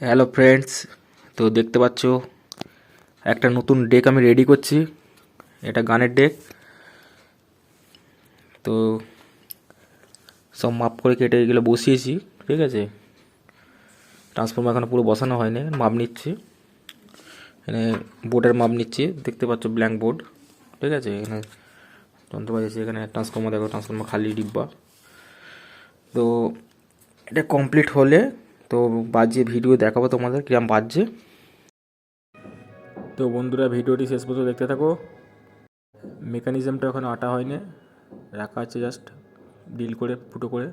Hello friends তো দেখতে পাচ্ছ, একটা নতুন ডেক আমি রেডি করছি। এটা গানের ডেক তো সব মাপ করে কেটে এগুলো বসিয়েছি, ঠিক আছে? ট্রান্সফর্মার এখনও পুরো বসানো হয়নি, মাপ নিচ্ছি। এখানে বোর্ডের মাপ নিচ্ছি, দেখতে পাচ্ছ ব্ল্যাঙ্ক বোর্ড ঠিক আছে? এখানে যন্ত্রপাতি আছে এখানে ট্রান্সফর্মার দেখো ট্রান্সফর্মার খালি ডিব্বা। তো এটা কমপ্লিট হলে তো বাজে ভিডিও দেখাবো তোমাদের কিরম বাজছে। তো বন্ধুরা, ভিডিওটি শেষ পর্যন্ত দেখতে থাকো। মেকানিজমটা ওখানে আটা হয়নি। রাখা আছে জাস্ট ডিল করে, ফুটো করে।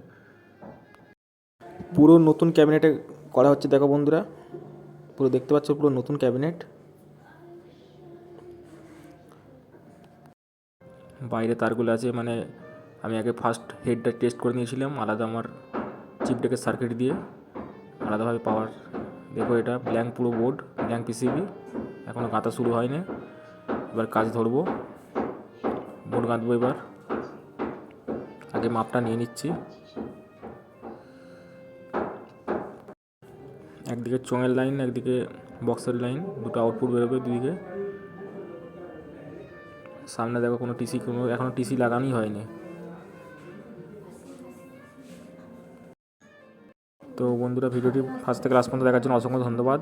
পুরো নতুন ক্যাবিনেটে করা হচ্ছে, দেখো বন্ধুরা। পুরো দেখতে পাচ্ছ, পুরো নতুন ক্যাবিনেট বাইরে তারগুলো আছে মানে আমি আগে ফার্স্ট হেডটা টেস্ট করে নিয়েছিলাম। আলাদা আমার চিপটাকে সার্কিট দিয়ে। আলাদাভাবে পাওয়ার দেখো এটা ব্ল্যাঙ্ক পুরো বোর্ড ব্ল্যাঙ্ক পিসিবি এখনও গাঁথা শুরু হয়নি। এবার কাজ ধরবো বোর্ড গাঁথবো এবার। আগে মাপটা নিয়ে নিচ্ছি। একদিকে চোঙের লাইন একদিকে বক্সের লাইন দুটো আউটপুট বেরোবে দুদিকে। সামনে দেখো কোনো টিসি কোনো এখনও টিসি লাগানোই হয়নি। তো বন্ধুরা ভিডিওটি ফার্স্ট থেকে লাস্ট পর্যন্ত দেখার জন্য অসংখ্য ধন্যবাদ।